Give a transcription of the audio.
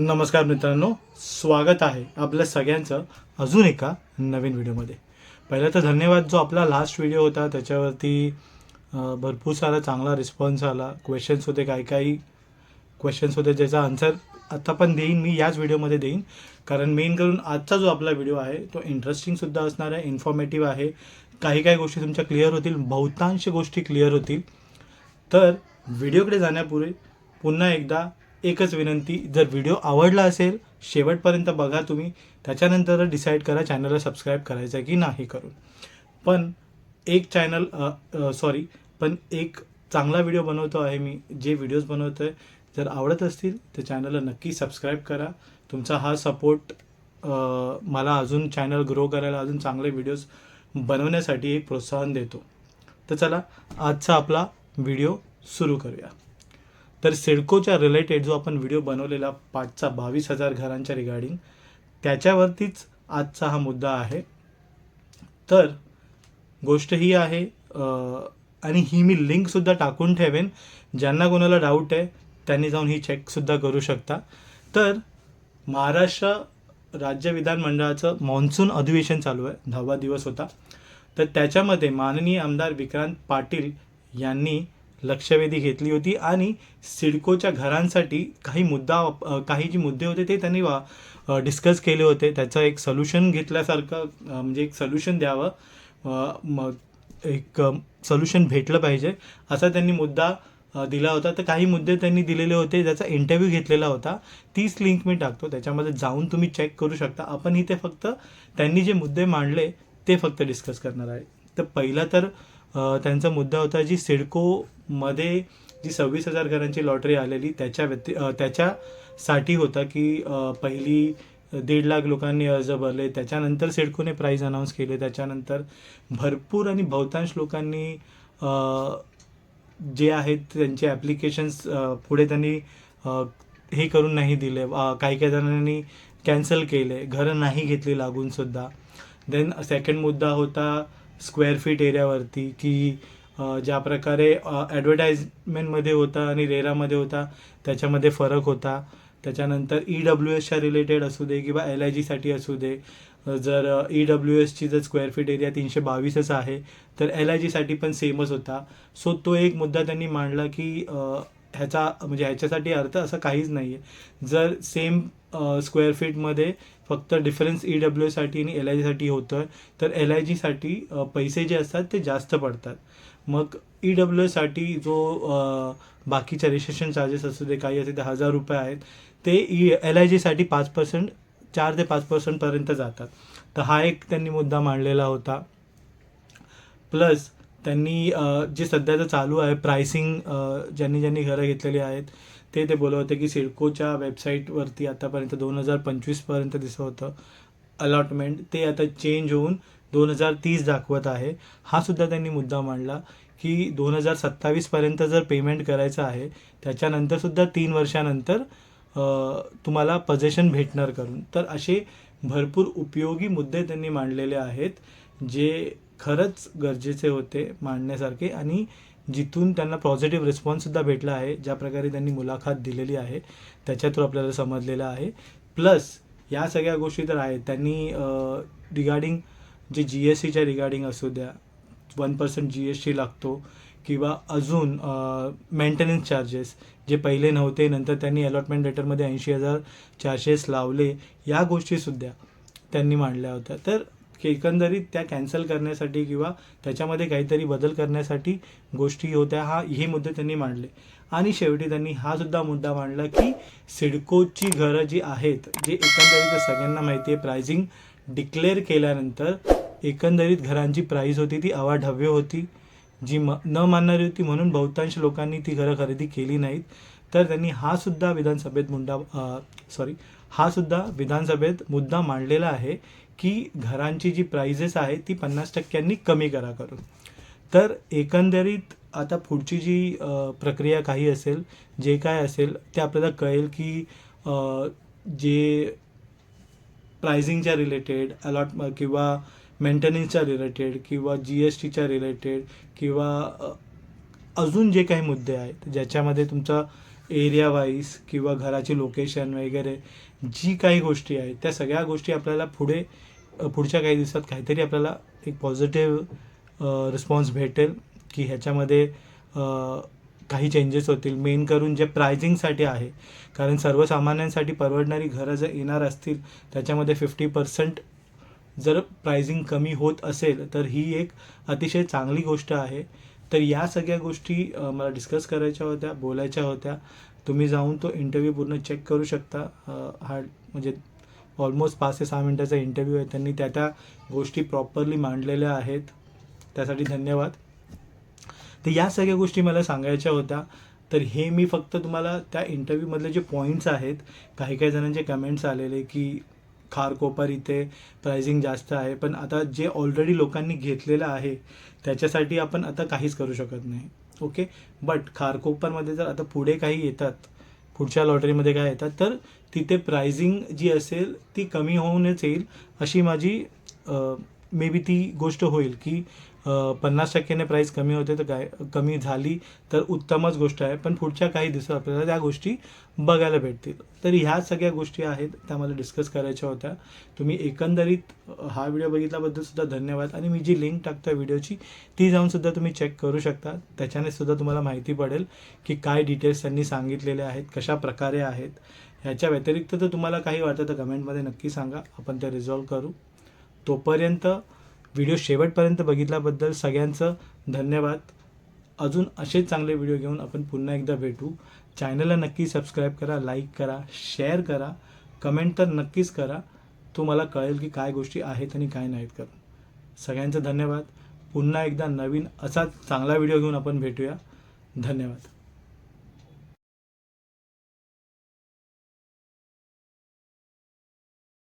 नमस्कार मित्रांनो स्वागत आहे आपल्या सगळ्यांचं अजून एका नवीन व्हिडिओमध्ये. पहिलं तर धन्यवाद जो आपला लास्ट व्हिडिओ होता त्याच्यावरती भरपूर सारा चांगला रिस्पॉन्स आला. क्वेश्चन्स होते काही काही क्वेश्चन्स होते ज्याचा आन्सर आत्ता पण देईन मी याच व्हिडिओमध्ये देईन. कारण मेन करून आजचा जो आपला व्हिडिओ आहे तो इंटरेस्टिंगसुद्धा असणार आहे इन्फॉर्मेटिव्ह आहे. काही काही गोष्टी तुमच्या क्लिअर होतील बहुतांश गोष्टी क्लिअर होतील. तर व्हिडिओकडे जाण्यापूर्वी पुन्हा एकदा एकच विनंती जर व्हिडिओ आवडला असेल शेवटपर्यंत बघा तुम्ही. त्याच्यानंतर डिसाईड करा चॅनलला सबस्क्राईब करायचं आहे की नाही करून. पण एक चॅनल सॉरी पण एक चांगला व्हिडिओ बनवतो आहे मी जे व्हिडिओज बनवतो आहे जर आवडत असतील तर चॅनलला नक्की सबस्क्राईब करा. तुमचा हा सपोर्ट मला अजून चॅनल ग्रो करायला अजून चांगले व्हिडिओज बनवण्यासाठी एक प्रोत्साहन देतो. तर चला आजचा आपला व्हिडिओ सुरू करूया. तर सिडकोच्या रिलेटेड जो आपण व्हिडिओ बनवलेला पाचचा बावीस हजार घरांच्या रिगार्डिंग त्याच्यावरतीच आजचा हा मुद्दा आहे. तर गोष्ट ही आहे आणि ही मी लिंकसुद्धा टाकून ठेवेन. ज्यांना कोणाला डाऊट आहे त्यांनी जाऊन ही चेकसुद्धा करू शकता. तर महाराष्ट्र राज्य विधानमंडळाचं मान्सून अधिवेशन चालू आहे. दहावा दिवस होता. तर त्याच्यामध्ये माननीय आमदार विक्रांत पाटील यांनी लक्षवेधी घेतली होती आणि सिडकोच्या घरांसाठी काही मुद्दा काही जे मुद्दे होते ते त्यांनी वा डिस्कस केले होते. त्याचं एक सोल्युशन घेतल्यासारखं म्हणजे एक सोल्युशन द्यावं. मग एक सोल्युशन भेटलं पाहिजे असा त्यांनी मुद्दा दिला होता. तर काही मुद्दे त्यांनी दिलेले होते. ज्याचा इंटरव्ह्यू घेतलेला होता. तीच लिंक मी टाकतो. त्याच्यामध्ये जाऊन तुम्ही चेक करू शकता. आपण इथे फक्त त्यांनी जे मुद्दे मांडले ते फक्त डिस्कस करणार आहे. तर पहिला तर त्यांचा मुद्दा होता जी सिडकोमध्ये जी सव्वीस हजार घरांची लॉटरी आलेली त्याच्या व्यति त्याच्यासाठी होता की पहिली दीड लाख लोकांनी अर्ज भरले त्याच्यानंतर सिडकोने प्राईज अनाऊन्स केले त्याच्यानंतर भरपूर आणि बहुतांश लोकांनी जे आहेत त्यांचे ॲप्लिकेशन्स पुढे त्यांनी हे करून नाही दिले काही काही जणांनी कॅन्सल केले घरं नाही घेतली लागूनसुद्धा देन सेकंड मुद्दा होता स्क्वेअर फीट एरियावरती की ज्या प्रकारे ॲडव्हर्टाईजमेंटमध्ये होता आणि रेरामध्ये होता त्याच्यामध्ये फरक होता. त्याच्यानंतर ई डब्ल्यू एसच्या रिलेटेड असू दे किंवा एल आय जीसाठी असू दे जर ई डब्ल्यू एसची जर स्क्वेअर फीट एरिया तीनशे बावीसच आहे तर एल आय जीसाठी पण सेमच होता. सो तो एक मुद्दा त्यांनी मांडला की ह्याचा म्हणजे ह्याच्यासाठी अर्थ असं काहीच नाही आहे जर सेम स्क्वेअर फीटमध्ये फक्त डिफरन्स ई डब्ल्यू एसाठी आणि एल आय जीसाठी होतं. आहे तर एल आय जीसाठी पैसे जे असतात ते जास्त पडतात. मग ई डब्ल्यू एसाठी जो बाकीचे बाकीच्या रजिस्ट्रेशन चार्जेस असू दे काही असे ते हजार रुपये आहेत ते e, ई एल आय जीसाठी पाच पर्सेंट चार ते पाच पर्सेंटपर्यंत जातात. तर हा एक त्यांनी मुद्दा मांडलेला होता. प्लस त्यांनी जे सध्याचं चालू आहे प्रायसिंग ज्यांनी ज्यांनी घरं घेतलेली आहेत ते ते बोलत होते की सिडकोच्या वेबसाईटवरती आतापर्यंत दोन हजार पंचवीसपर्यंत दिसत होतं. अलॉटमेंट ते आता चेंज होऊन दोन हजार तीस दाखवत आहे. हा सुद्धा त्यांनी मुद्दा मांडला की दोन हजार सत्तावीसपर्यंत जर पेमेंट करायचं आहे त्याच्यानंतरसुद्धा तीन वर्षानंतर तुम्हाला पजेशन भेटणार करून. तर असे भरपूर उपयोगी मुद्दे त्यांनी मांडलेले आहेत जे खरंच गरजेचे होते मांडण्यासारखे. आणि जिथून त्यांना पॉझिटिव्ह रिस्पॉन्ससुद्धा भेटला आहे ज्या प्रकारे त्यांनी मुलाखत दिलेली आहे त्याच्या थ्रू आपल्याला समजलेलं आहे. प्लस या सगळ्या गोष्टी तर आहेत. त्यांनी रिगार्डिंग जे जी एस सीच्या रिगार्डिंग असू द्या one percent G S T लागतो किंवा अजून मेंटेनन्स चार्जेस जे पहिले नव्हते नंतर त्यांनी अलॉटमेंट लेटरमध्ये ऐंशी हजार चार्जेस लावले या गोष्टीसुद्धा त्यांनी मांडल्या होत्या. तर की एकंदरीत त्या कॅन्सल करण्यासाठी किंवा त्याच्यामध्ये काहीतरी बदल करण्यासाठी गोष्टी होत्या हा हे मुद्दे त्यांनी मांडले. आणि शेवटी त्यांनी हा सुद्धा मुद्दा मांडला की सिडकोची घरं जी आहेत जे एकंदरीत सगळ्यांना माहिती आहे प्राइसिंग डिक्लेअर केल्यानंतर एकंदरीत घरांची प्राईस होती ती अवाढव्य होती. जी म न मानणारी होती म्हणून बहुतांश लोकांनी ती घरं खरेदी केली नाहीत. तर त्यांनी हा सुद्धा विधानसभेत मुद्दा सॉरी हा सुद्धा विधानसभेत मुद्दा मांडलेला आहे. की घरांची जी प्राइजेस आहे ती पन्नास टक्क्यांनी कमी करा करून. तर एकंदरीत आता पुढची जी प्रक्रिया काही असेल जे काय असेल ते आपल्याला कळेल की जे प्रायझिंगच्या रिलेटेड अलॉट किंवा मेंटेनन्सच्या रिलेटेड किंवा जी एस टीच्या रिलेटेड किंवा अजून जे काही मुद्दे आहेत ज्याच्यामध्ये तुमचा एरिया वाईज किंवा घराची लोकेशन वगैरे जी काही गोष्टी आहेत त्या सगळ्या गोष्टी आपल्याला पुढे पुढच्या काही दिवसात काहीतरी आपल्याला एक पॉझिटिव्ह रिस्पॉन्स भेटेल की ह्याच्यामध्ये काही चेंजेस होतील. मेन करून जे प्रायझिंगसाठी आहे कारण सर्वसामान्यांसाठी परवडणारी घरं जर येणार असतील त्याच्यामध्ये फिफ्टी पर्सेंट जर प्रायझिंग कमी होत असेल तर ही एक अतिशय चांगली गोष्ट आहे. तर या सगळ्या गोष्टी मला डिस्कस करायच्या होत्या बोलायच्या होत्या. तुम्ही जाऊन तो इंटरव्ह्यू पूर्ण चेक करू शकता. हा म्हणजे ऑलमोस्ट पाच ते सहा मिनटाचा इंटरव्ह्यू आहे. त्यांनी त्या त्या गोष्टी प्रॉपरली मांडलेल्या आहेत. त्यासाठी धन्यवाद. तर या सगळ्या गोष्टी मला सांगायच्या होत्या. तर हे मी फक्त तुम्हाला त्या इंटरव्ह्यूमधले जे पॉईंट्स आहेत काही काही जणांचे कमेंट्स आलेले की खारकोपर इथे प्राइसिंग जास्त आहे. पण आता जे ऑलरेडी लोकांनी घेतलेलं आहे त्याच्यासाठी आपण आता काहीच करू शकत नाही. ओके बट खारकोपरमध्ये जर आता पुढे काही येतात पुढच्या लॉटरीमध्ये काय येतात तर तिथे प्राइसिंग जी असेल ती कमी होऊनच येईल. अशी माझी मे बी ती गोष्ट होईल की पन्नास टक्क्याने प्राईस कमी होते तर काय कमी झाली तर उत्तमच गोष्ट आहे. पण पुढच्या काही दिवसात आपल्याला त्या गोष्टी बघायला भेटतील. तर ह्या सगळ्या गोष्टी आहेत त्या मला डिस्कस करायच्या होत्या. तुम्ही एकंदरीत हा व्हिडिओ बघितल्याबद्दल सुद्धा धन्यवाद. आणि मी जी लिंक टाकतो व्हिडिओची ती जाऊन सुद्धा तुम्ही चेक करू शकता. त्याच्याने सुद्धा तुम्हाला माहिती पडेल की काय डिटेल्स त्यांनी सांगितलेले आहेत कशा प्रकारे आहेत. ह्याच्या व्यतिरिक्त तर तुम्हाला काही वाटतं तर कमेंटमध्ये नक्की सांगा. आपण ते रिझॉल्व करू. तोपर्यंत व्हिडिओ शेवटपर्यंत बघितल्याबद्दल सगळ्यांचं धन्यवाद. अजून असेच चांगले व्हिडिओ घेऊन आपण पुन्हा एकदा भेटू. चॅनलला नक्की सबस्क्राईब करा लाईक करा शेअर करा. कमेंट तर नक्कीच करा. तो मला कळेल की काय गोष्टी आहेत आणि काय नाहीत करून सगळ्यांचं धन्यवाद. पुन्हा एकदा नवीन असाच चांगला व्हिडिओ घेऊन आपण भेटूया. धन्यवाद.